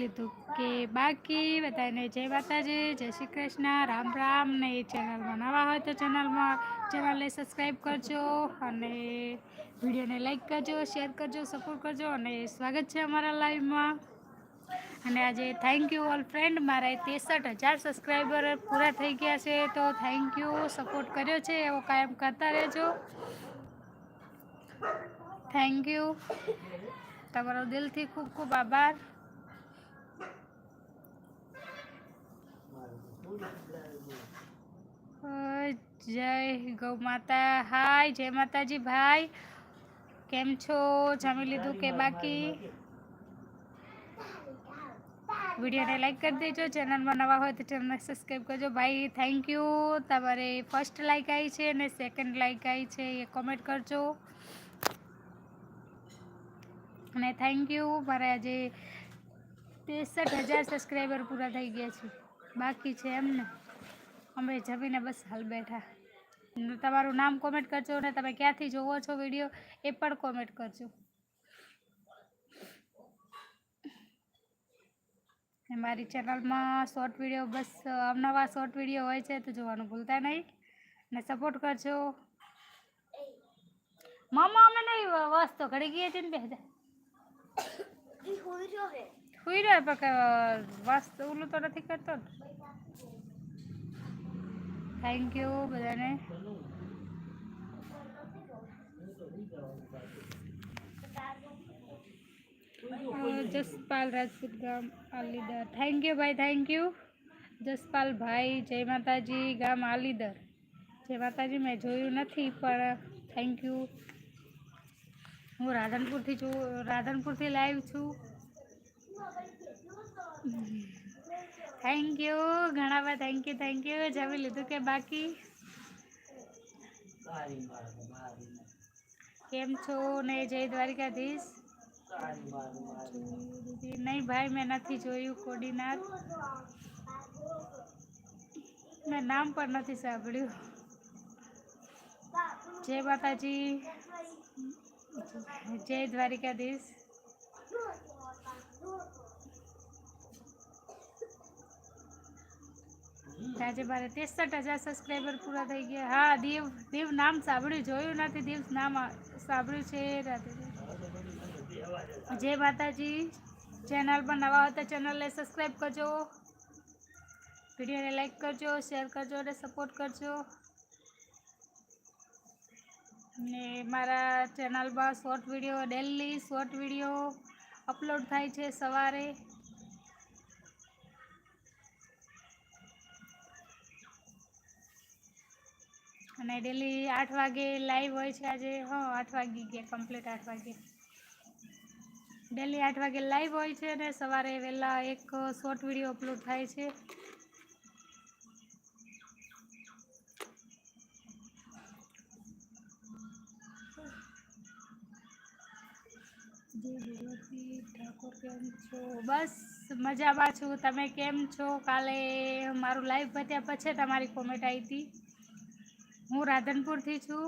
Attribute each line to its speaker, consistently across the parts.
Speaker 1: લીધું કે બાકી બધાને જય માતાજી, જય શ્રી કૃષ્ણ, રામ રામ ને એ ચેનલમાં નવા હોય તો ચેનલમાં ચેનલને સબસ્ક્રાઈબ કરજો અને વિડીયોને લાઈક કરજો શેર કરજો સપોર્ટ કરજો અને સ્વાગત છે અમારા લાઈવમાં અને આજે થેન્ક યુ ઓલ ફ્રેન્ડ મારા ત્રેસઠ હજાર સબસ્ક્રાઈબર પૂરા થઈ ગયા છે, તો થેન્ક યુ સપોર્ટ કર્યો છે, એવો કાયમ કરતા રહેજો. થેન્ક યુ તમારો દિલથી ખૂબ ખૂબ આભાર. જય ગૌ માતા, હાય, જય માતાજી ભાઈ. કેમ છો? જમી લીધું કે બાકી? વિડીયોને લાઈક કરી દેજો, ચેનલમાં નવા હોય તો ચેનલને સબસ્ક્રાઈબ કરજો. ભાઈ થેન્ક યુ તમારે ફર્સ્ટ લાઈક આવી છે અને સેકન્ડ લાઈક આવી છે એ કોમેન્ટ કરજો. અને થેન્ક યુ મારે આજે ત્રેસઠ હજાર સબસ્ક્રાઈબર પૂરા થઈ ગયા છે. બાકી છે એમને. અમે જમીને બસ હાલ બેઠા. તમારું નામ કોમેન્ટ કરજો અને તમે ક્યાંથી જોવો છો વીડિયો એ પણ કોમેન્ટ કરજો. મારી ચેનલમાં શોર્ટ વીડિયો બસ અવનવા શોર્ટ વીડિયો હોય છે તો જોવાનું ભૂલતા નહીં. ને સપોર્ટ કરજો. મામા અમે નહીં વસ્તુ ઘડી ગઈ છે ને બે હજાર. હુઈ રહ્યો પણ કે વસ્તુ ઓલું તો નથી કરતો થેન્ક યુ બધાને જસપાલ રાજપૂત ગામ આલીદર થેન્ક યુ ભાઈ થેન્ક યુ જસપાલ ભાઈ જય માતાજી ગામ આલીદર જય માતાજી મેં જોયું નથી પણ થેન્ક યુ હું રાધનપુરથી છું રાધનપુરથી લાઈવ છું થેન્ક યુ ઘણા બધા થેન્ક યુ થેન્ક યુ જમી લીધું કે બાકી કેમ છો ને જય દ્વારિકાધીશ નહીં ભાઈ મેં નથી જોયું કોડીનાથ મેં નામ પણ નથી સાંભળ્યું જય માતાજી જય દ્વારિકાધીશ આજે મારે ત્રેસઠ હજાર સબસ્ક્રાઈબર પૂરા થઈ ગયા. હા, દીવ દીવ નામ સાંભળ્યું, જોયું નથી, દીવ નામ આ- સાંભળ્યું છે રાધે જય માતાજી. ચેનલ પર નવા હોય તો ચેનલને સબસ્ક્રાઈબ કરજો. વિડીયોને લાઈક કરજો શેર કરજો અને સપોર્ટ કરજો. ને મારા ચેનલમાં short video daily short video upload થાય છે સવારે. અને ડેલી આઠ વાગે લાઈવ હોય છે આજે. હા, આઠ વાગી ગયા કમ્પ્લીટ આઠ વાગે. ડેલી આઠ વાગે લાઈવ હોય છે અને સવારે વહેલા એક શોર્ટ વીડિયો અપલોડ થાય છે. બસ મજામાં છું. તમે કેમ છો? કાલે મારું લાઈવ પત્યા પછી તમારી કોમેન્ટ આવી હતી. હું રાધનપુરથી છું.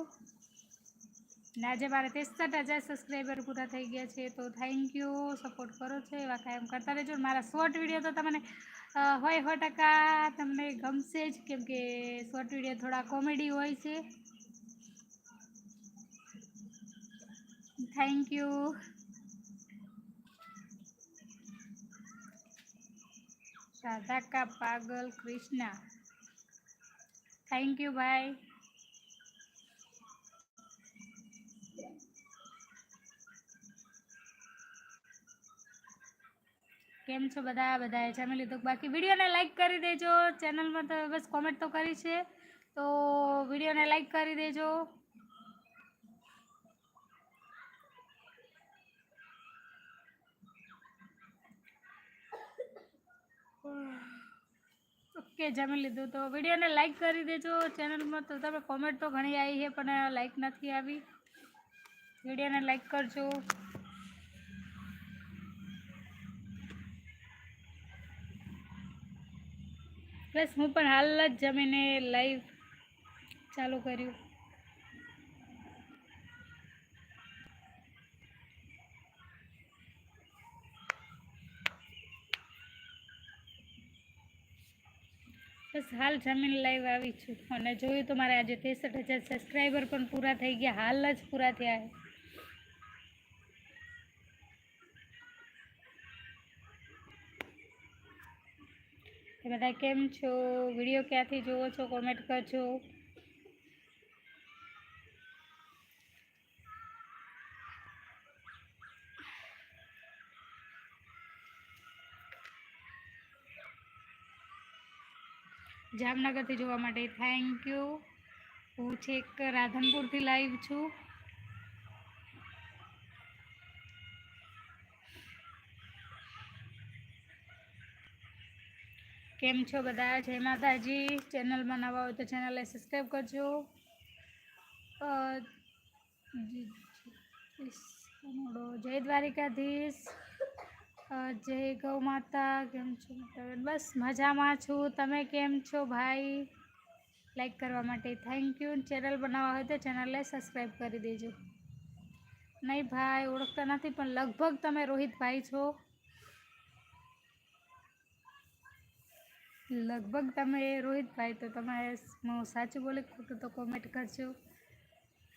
Speaker 1: ને આજે મારે ત્રેસઠ હજાર સબસ્ક્રાઈબર પૂરા થઈ ગયા છે. તો થેન્ક યુ સપોર્ટ કરો છો એવા કાયમ કરતા રહેજો. મારા શોર્ટ વીડિયો તો તમને હોય સો ટકા તમને ગમશે જ. કેમ કે શોર્ટ વીડિયો થોડા કોમેડી હોય છે. થેન્ક યુ રાધા કા પાગલ કૃષ્ણા. થેન્ક યુ ભાઈ કેમ છો બધા? બધાએ જમી લીધું? બાકી વિડીયોને લાઈક કરી દેજો. ચેનલમાં તો બસ કોમેન્ટ તો કરી છે. તો વિડીયોને લાઈક કરી દેજો. ઓકે જમી લીધું તો વિડીયોને લાઈક કરી દેજો. ચેનલમાં તો તમે કોમેન્ટ તો ઘણી આવી છે, પણ લાઈક નથી આવી. વિડીયોને લાઈક કરજો. બસ હું પણ હાલ જ જમીને લાઈવ ચાલુ કર્યું. બસ હાલ જમીન લાઈવ આવી છું. અને જોયું તો મારે આજે ત્રેસઠ હજાર સબસ્ક્રાઈબર પણ પૂરા થઈ ગયા. હાલ જ પૂરા થયા બધા કેમ છો? વીડિયો ક્યાંથી જુઓ છો? કોમેન્ટ કરજો. જામનગરથી જોવા માટે થેન્ક યુ હું છેક રાધનપુરથી લાઈવ છું. કેમ છો બધા? જય માતાજી. ચેનલમાં નવા હોય તો ચેનલને સબસ્ક્રાઈબ કરજો. અ, જી- જી- જય દ્વારિકાધીશ. અ, જય ગૌ માતા, કેમ છો બસ મજામાં છું. તમે કેમ છો ભાઈ? લાઈક કરવા માટે થેન્ક યુ ચેનલ બનાવવા હોય તો ચેનલને સબસ્ક્રાઈબ કરી દેજો. નહીં ભાઈ, ઓળખતા નથી, પણ લગભગ તમે રોહિતભાઈ છો. લગભગ તમે રોહિતભાઈ, તો તમે હું સાચું બોલી ખોટું તો કોમેન્ટ કરજો.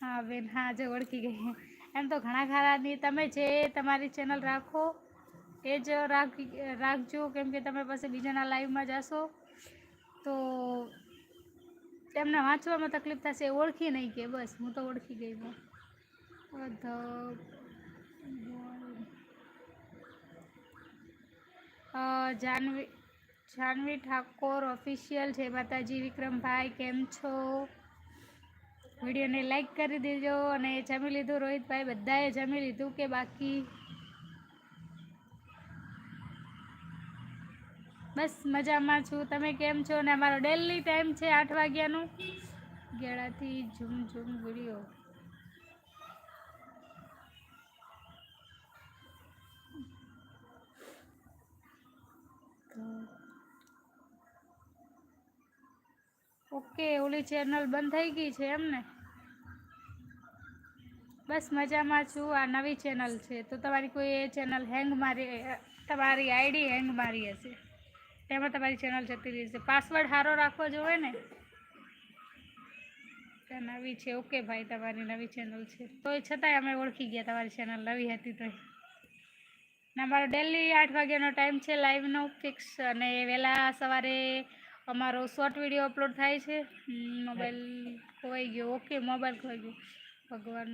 Speaker 1: હા, બેન, હા, આજે ઓળખી ગઈ. એમ તો ઘણા ખરાની તમે જે તમારી ચેનલ રાખો એ જ રાખી રાખજો કેમ કે તમે પાસે બીજાના લાઈવમાં જશો, તો તેમને વાંચવામાં તકલીફ થશે ઓળખી નહીં કે બસ, હું તો ઓળખી ગઈ હું જાનવી જાનવી ઠાકોર ઓફિશિયલ છે, માતાજી વિક્રમભાઈ, કેમ છો? વિડીયોને લાઈક કરી દેજો અને જમી લીધું, રોહિતભાઈ બધાએ જમી લીધું કે બાકી? બસ મજામાં છું. તમે કેમ છો? ને અમારો ડેલી ટાઈમ છે આઠ વાગ્યાનું. ગેળાથી ઝૂમ ઝૂમ વીડિયો. ઓકે, ઓલી ચેનલ બંધ થઈ ગઈ છે એમ ને બસ મજામાં છું. આ નવી ચેનલ છે. તો તમારી કોઈ એ ચેનલ હેંગ મારી, તમારી આઈડી હેંગ મારી હશે. તેમાં તમારી ચેનલ જતી રહેશે પાસવર્ડ સારો રાખવો જોઈએ ને. નવી છે. ઓકે ભાઈ, તમારી નવી ચેનલ છે. તો છતાંય અમે ઓળખી ગયા તમારી ચેનલ નવી હતી તો અમારો ડેલી આઠ વાગ્યાનો ટાઈમ છે લાઈવનો ફિક્સ અને વહેલા સવારે અમારો શોર્ટ વીડિયો અપલોડ થાય છે. મોબાઈલ ખોવાઈ ગયો. ઓકે મોબાઈલ ખોવાઈ ગયો. ભગવાન.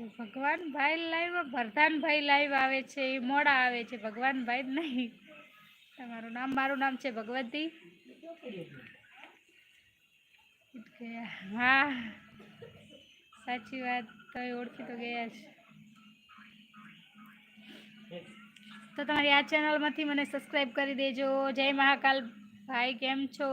Speaker 1: છે ભગવાન ભાઈ લાઈવ ભરધાન ભાઈ લાઈવ આવે છે, એ મોડા આવે છે ભગવાન ભાઈ નહીં. તમારું નામ, મારું નામ છે ભગવતી. હા, સાચી વાત તો ઓળખી તો ગયા છે તો તમારી આ ચેનલમાંથી મને સબસ્ક્રાઈબ કરી દેજો. જય મહાકાલ. ભાઈ, કેમ છો?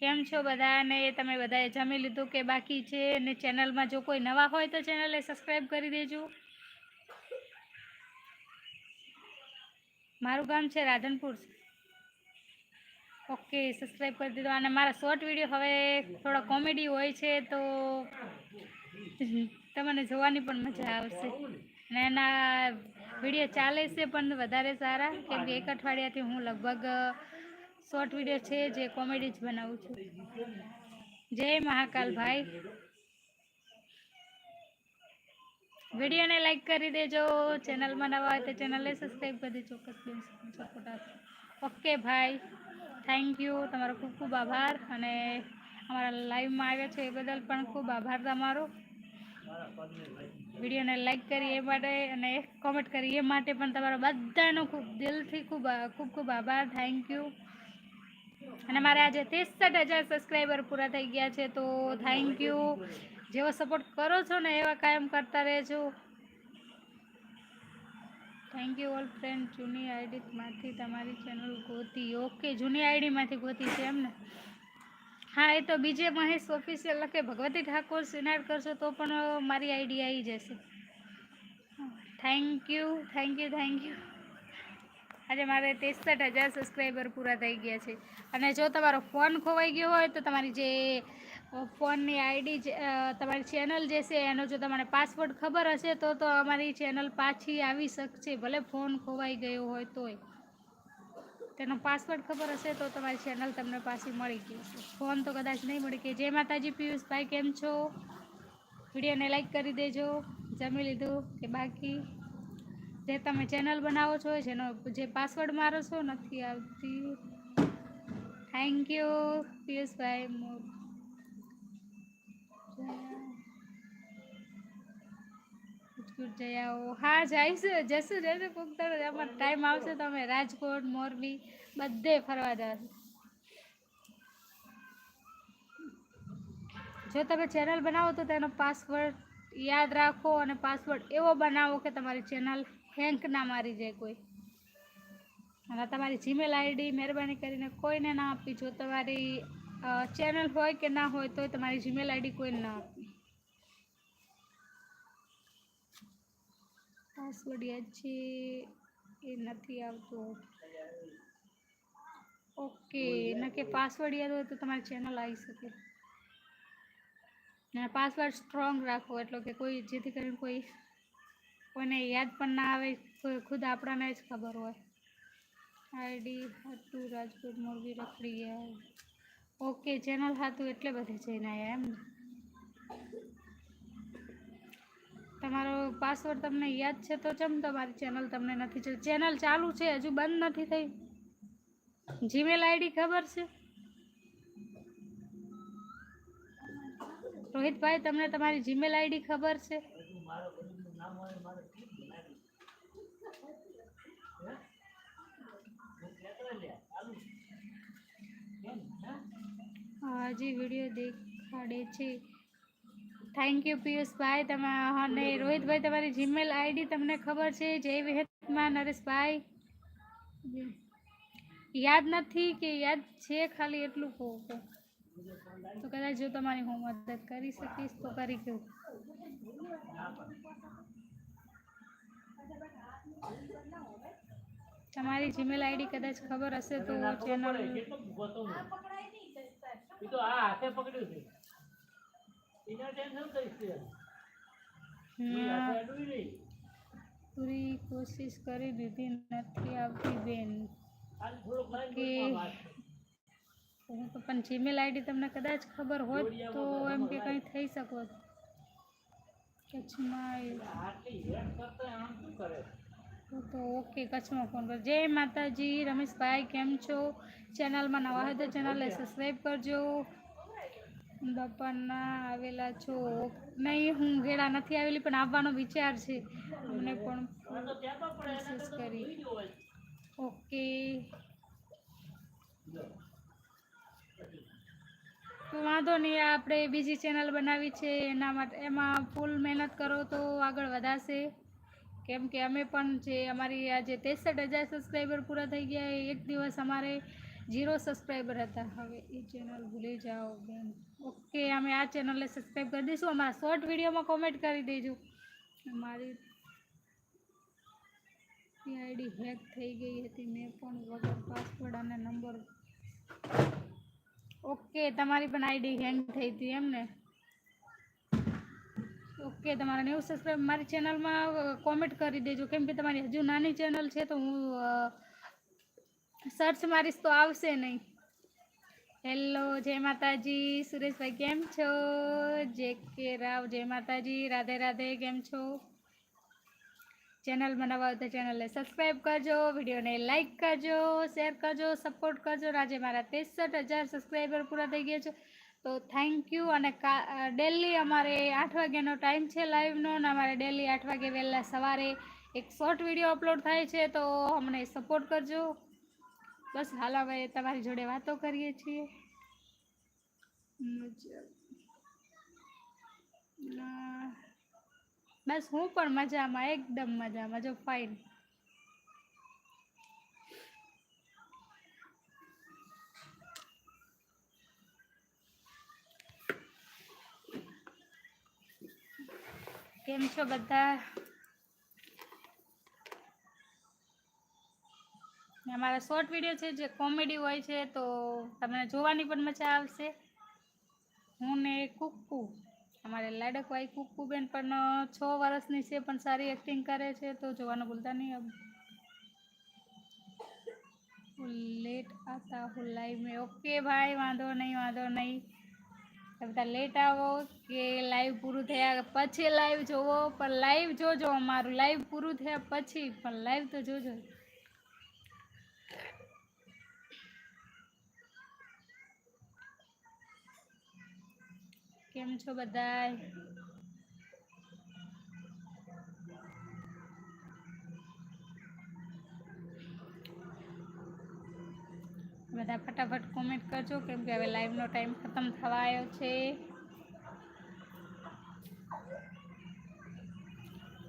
Speaker 1: કેમ છો બધા ને તમે બધાએ જમી લીધું કે બાકી છે? અને ચેનલમાં જો કોઈ નવા હોય તો ચેનલને સબસ્ક્રાઈબ કરી દેજો. મારું ગામ છે રાધનપુર. ઓકે સબસ્ક્રાઈબ કરી દીધો. અને મારા શોર્ટ વીડિયો હવે થોડા કોમેડી હોય છે તો તમને જોવાની પણ મજા આવશે. અને એના વીડિયો ચાલે છે પણ વધારે સારા. કેમ કે એક અઠવાડિયાથી હું લગભગ શોર્ટ વીડિયો છે જે કોમેડી જ બનાવું છું. જય મહાકાલ ભાઈ. વિડીયોને લાઈક કરી દેજો. ચેનલમાં નવા હોય તો ચેનલને સબસ્ક્રાઈબ કરી દેજો. ચોક્કસ સપોર્ટ આપો ઓકે ભાઈ. થેન્ક યુ તમારો ખૂબ ખૂબ આભાર. અને અમારા લાઈવમાં આવ્યા છે એ બદલ પણ ખૂબ આભાર તમારો. વિડીયોને લાઈક કરી એ માટે અને કોમેન્ટ કરી એ માટે પણ તમારો બધાનો ખૂબ દિલથી ખૂબ ખૂબ ખૂબ આભાર. થેન્ક યુ અને મારે આજે ત્રેસઠ હજાર સબસ્ક્રાઈબર પૂરા થઈ ગયા છે, તો થેન્ક યુ જેવો સપોર્ટ કરો છો ને એવા કાયમ કરતા રહેજો. થેન્ક યુ ઓલ ફ્રેન્ડ જૂની આઈડીમાંથી તમારી ચેનલ ગોતી. ઓકે જૂની આઈડીમાંથી ગોતી છે એમ ને હા, એ તો બીજે મહેશ ઓફિશિયલ લખે. ભગવતી ઠાકોર સિનાડ કરશો તો પણ મારી આઈડી આવી જશે. Thank you thank you thank you આજે મારે ત્રેસઠ હજાર સબસ્ક્રાઈબર પૂરા થઈ ગયા છે. અને જો તમારો ફોન ખોવાઈ ગયો હોય તો તમારી જે ફોનની આઈડી તમારી ચેનલ જે છે, એનો જો તમારે પાસવર્ડ ખબર હશે તો તો અમારી ચેનલ પાછી આવી શકશે, ભલે ફોન ખોવાઈ ગયો હોય તોય. તેનો પાસવર્ડ ખબર હશે તો તમારી ચેનલ તમને પાછી મળી ગઈ ફોન તો કદાચ નહીં મળી કે જય માતાજી, પિયુષભાઈ, કેમ છો? વિડીયોને લાઈક કરી દેજો. જમી લીધું કે બાકી? જે તમે ચેનલ બનાવો છો જેનો જે પાસવર્ડ મારો છો નથી આવતી. થેન્ક યુ પિયુષભાઈ આવો. હા, જઈશું જશું જઈશું. કોક તરફ અમારો ટાઈમ આવશે, તમે રાજકોટ, મોરબી બધે ફરવા જશો જો તમે ચેનલ બનાવો તો તેનો પાસવર્ડ યાદ રાખો અને પાસવર્ડ એવો બનાવો કે તમારી ચેનલ હેંક ના મારી જાય કોઈ. અને તમારી જીમેલ આઈડી મહેરબાની કરીને કોઈને ના આપી. જો તમારી ચેનલ હોય કે ના હોય તો તમારી જીમેલ આઈડી કોઈને ના આપવી પાસવર્ડ છે, એ નથી આવતો. ઓકે ન કે પાસવર્ડ યાદ હોય તો તમારી ચેનલ આવી શકે. અને પાસવર્ડ સ્ટ્રોંગ રાખો, એટલો કે કોઈ, જેથી કરીને કોઈ કોઈને યાદ પણ ના આવે ખુદ આપણાને જ ખબર હોય. આઈડી હતું, રાજકોટ મોરબી રખડી ગયા. ઓકે, ચેનલ હતું એટલે બધે જઈને આવ્યા એમ તમારો પાસવર્ડ તમને યાદ છે તો ચમ તમારી ચેનલ તમને નથી ચેનલ ચાલુ છે, હજુ બંધ નથી થઈ. જીમેલ આઈડી ખબર છે? રોહિતભાઈ, તમને તમારી જીમેલ આઈડી ખબર છે? હજી વીડિયો દેખાડે છે થેન્ક યુ પિયુષભાઈ તમે અને રોહિતભાઈ તમારી જીમેલ આઈડી તમને ખબર છે જય વિહતમાં નરેશભાઈ યાદ નથી કે યાદ છે ખાલી એટલું કહું તો તો કદાચ જો તમારી હું મદદ કરી શકીશ, તો કરી દઉં તમારી જીમેલ આઈડી કદાચ ખબર હશે તો ચેનલ
Speaker 2: એ તો આ હાથે પકડ્યું છે. એના ટેન્શન કઈશ છે. કોઈ હાથે અડવી નહીં.
Speaker 1: પૂરી કોશિશ કરી દીધી નથી આવતી બેન. કે પણ જીમેલ આઈડી તમને કદાચ ખબર હોત તો એમ કે કંઈ થઈ શકો કચ્છમાં
Speaker 2: આટલી હેડ કરતા આમ શું કરે?
Speaker 1: તો ઓકે, કચ્છમાં ફોન કરો. જય માતાજી, રમેશભાઈ, કેમ છો? ચેનલમાં નવા હતા ચેનલને સબસ્ક્રાઈબ કરજો. બપોરના આવેલા છો. નહીં, હું ઘેડા નથી આવેલી, પણ આવવાનો વિચાર છે. અમને પણ કોશિશ કરી. ઓકે. વાંધો નહીં, આપણે બીજી ચેનલ બનાવી છે. એના માટે, એમાં ફૂલ મહેનત કરો તો આગળ વધાશે કેમ કે અમે પણ જે અમારી આજે ત્રેસઠ હજાર સબસ્ક્રાઈબર પૂરા થઈ ગયા એ એક દિવસ અમારે ઝીરો સબસ્ક્રાઈબર હતા. હવે એ ચેનલ ભૂલી જાઓ બેન. ઓકે અમે આ ચેનલને સબસ્ક્રાઈબ કરી દઈશું. અમારા શોર્ટ વિડીયોમાં કોમેન્ટ કરી દેજો. મારી આઈડી હેક થઈ ગઈ હતી. મેં પણ વગર પાસવર્ડ અને નંબર ઓકે તમારી પણ આઈડી હેંગ થઈ હતી એમ ને? ઓકે તમારા નેવું સબસ્ક્રાઈબ મારી ચેનલમાં કોમેન્ટ કરી દેજો. કેમ કે તમારી હજુ નાની ચેનલ છે તો હું સર્ચ મારીશ તો આવશે નહીં. હેલો જય માતાજી. સુરેશભાઈ, કેમ છો? જે કે રાવ, જય માતાજી. રાધે રાધે, કેમ છો? ચેનલ બનાવવા હોય તો ચેનલને સબસ્ક્રાઈબ કરજો વિડીયોને લાઇક કરજો શેર કરજો સપોર્ટ કરજો. રાજે મારા ત્રેસઠ હજાર સબસ્ક્રાઈબર પૂરા થઈ ગયા છે. તો થેન્ક યુ અને ડેલી અમારે આઠ વાગ્યાનો ટાઈમ છે લાઈવનો અને અમારે ડેલી આઠ વાગે વહેલા સવારે એક શોર્ટ વીડિયો અપલોડ થાય છે, તો અમને સપોર્ટ કરજો. બસ, હાલ, હવે તમારી જોડે વાતો કરીએ છીએ. બસ, હું પણ મજામાં, એકદમ મજામાં, જો ફાઇન કેમ છો બધા? અમારા શોર્ટ વીડિયો છે, જે કોમેડી હોય છે, તો તમને જોવાની પણ મજા આવશે. હું ને કુક્કુ, અમારે લાડકવાઈ બેન પણ છ વર્ષની છે, પણ સારી એક્ટિંગ કરે છે, તો જોવાનું ભૂલતા નહીં લેટ આતા, હું લાઈવ મેં. ઓકે ભાઈ, વાંધો નહીં વાંધો નહીં. તમે બધા લેટ આવો કે લાઈવ પૂરું થયા પછી લાઈવ જોવો, પણ લાઈવ જોજો, અમારું લાઈવ પૂરું થયા પછી, પણ લાઈવ તો જોજો. કેમ છો બધાય? બધા ફટાફટ કોમેન્ટ કરજો, કેમ કે હવે લાઈવનો ટાઈમ ખતમ થવા આવ્યો છે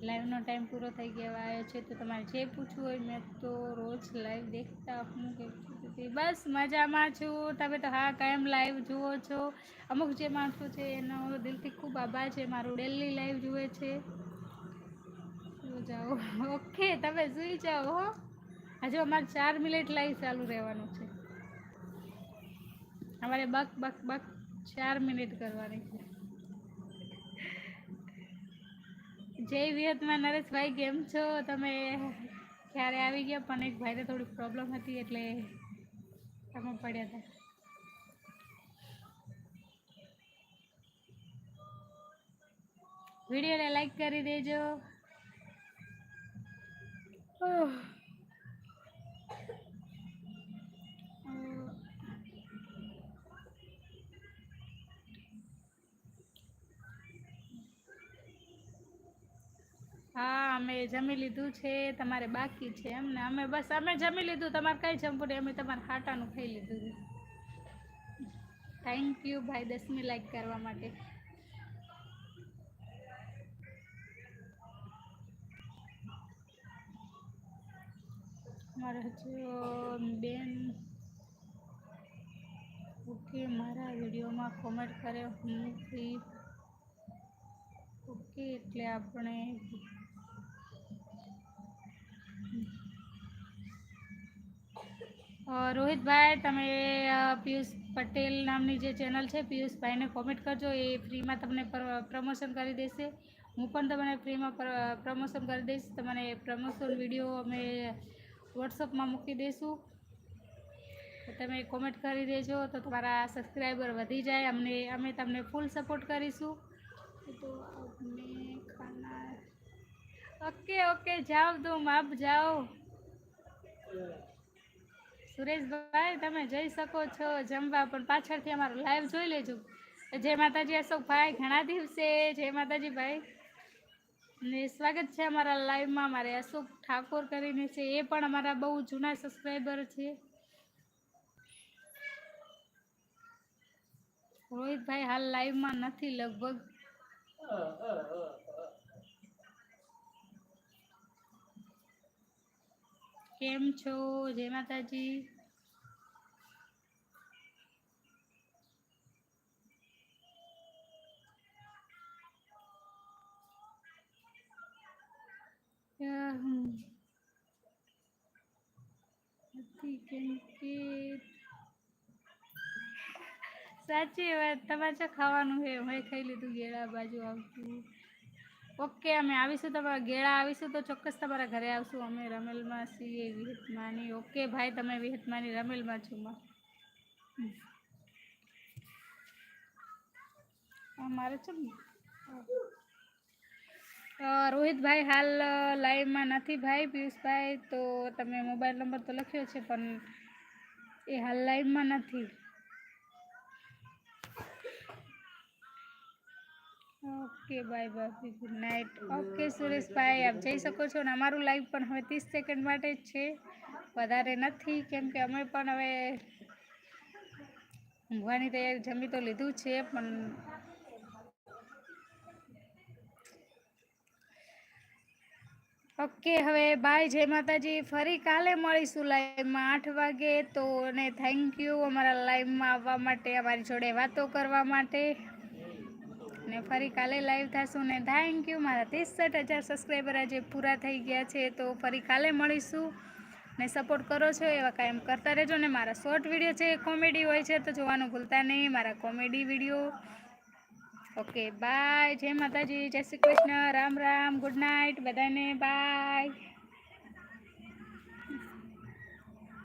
Speaker 1: લાઈવનો ટાઈમ પૂરો થઈ ગયો આવ્યો છે. તો તમારે જે પૂછવું હોય, મેં તો રોજ લાઈવ દેખતા હું કે બસ મજામાં છું. તમે તો હા કાયમ લાઈવ જુઓ છો. અમુક જે માણસો છે, એનો દિલથી ખૂબ આભાર છે. મારું ડેલી લાઈવ જુએ છે. જાઓ ઓકે તમે સુઈ જાઓ, હો. હજુ અમારે ચાર મિનિટ લાઈવ ચાલુ રહેવાનું છે. અમારે બક બક બક ચાર મિનિટ કરવાની છે. જય વિહતમાં નરેશભાઈ, કેમ છો? તમે ક્યારે આવી ગયા? પણ એક ભાઈને થોડી પ્રોબ્લેમ હતી એટલે તમે પડ્યા હતા. વિડીયોને લાઈક કરી દેજો. ઓહ. હા, અમે જમી લીધું છે, તમારે બાકી છે એમ ને. અમે બસ, અમે જમી લીધું, તમારે કઈ જમવું અમે તમારે ખાટાનું ખાઈ લીધું થેન્ક યુ ભાઈ, દસમી લાઈક કરવા માટે. મારા હજુ બેન ઓકે, મારા વિડીયોમાં કોમેન્ટ કરે હું ઓકે, એટલે આપણે રોહિતભાઈ તમે પિયુષ પટેલ નામની જે ચેનલ છે પિયુષભાઈને કોમેન્ટ કરજો. એ ફ્રીમાં તમને પ્રમોશન કરી દેશે. હું પણ તમને ફ્રીમાં પ્રમોશન કરી દઈશ. તમને પ્રમોશન વીડિયો અમે વોટ્સઅપમાં મૂકી દઈશું. તમે કોમેન્ટ કરી દેજો. તો તમારા સબસ્ક્રાઈબર વધી જાય. અમને અમે તમને ફૂલ સપોર્ટ કરીશું. તો આપને ખાના ઓકે ઓકે જાઓ તો માપ જાઓ સુરેશભાઈ, તમે જઈ શકો છો જમવા, પણ પાછળથી અમારું લાઈવ જોઈ લેજો. જય માતાજી, અશોકભાઈ, ઘણા દિવસે. જય માતાજી ભાઈ ને સ્વાગત છે અમારા લાઈવમાં મારે અશોક ઠાકોર કરીને છે. એ પણ અમારા બહુ જૂના સબસ્ક્રાઈબર છે. રોહિતભાઈ, હાલ લાઈવમાં નથી લગભગ. કેમ છો? જય માતાજી. સાચી વાત, તમારે ખાવાનું છે? મેં ખાઈ લીધું ગેળા બાજુ આવતું. ઓકે, અમે આવીશું તમારા ગેળા, આવીશું તો ચોક્કસ તમારા ઘરે આવશું. અમે રમેલમાં છીએ, વિહતમાની. ઓકે, ભાઈ, તમે વિહતમાની રમેલમાં છો, માં. મારે છે ને? રોહિતભાઈ હાલ લાઈવમાં નથી ભાઈ, પિયુષભાઈ. તો તમે મોબાઈલ નંબર તો લખ્યો છે, પણ એ હાલ લાઈવમાં નથી. Okay, bye bye good night. Okay Sureshbhai આપ જઈ શકો છો ને અમારું લાઈવ પણ હવે ત્રીસ સેકન્ડ માટે જ છે. વધારે નથી, કેમ કે અમે પણ હવે ઊંઘવાની તૈયારી જમી તો લીધું છે, પણ ઓકે, હવે બાય જય માતાજી, ફરી કાલે મળીશું લાઈવમાં આઠ વાગે તો, અને થેન્ક યુ અમારા લાઈવમાં આવવા માટે, અમારી જોડે વાતો કરવા માટે. ને ફરી કાલે લાઈવ થશું ને થેન્ક યુ મારા ત્રીસઠ હજાર સબસ્ક્રાઈબર આજે પૂરા થઈ ગયા છે, તો ફરી કાલે મળીશું. ને સપોર્ટ કરો છો એવા કાયમ કરતા રહેજો. ને મારા શોર્ટ વીડિયો છે કોમેડી હોય છે, તો જોવાનું ભૂલતા નહીં. મારા કોમેડી વીડિયો ઓકે બાય જય માતાજી. જય શ્રી કૃષ્ણ. રામ રામ. ગુડ નાઇટ બધાને બાય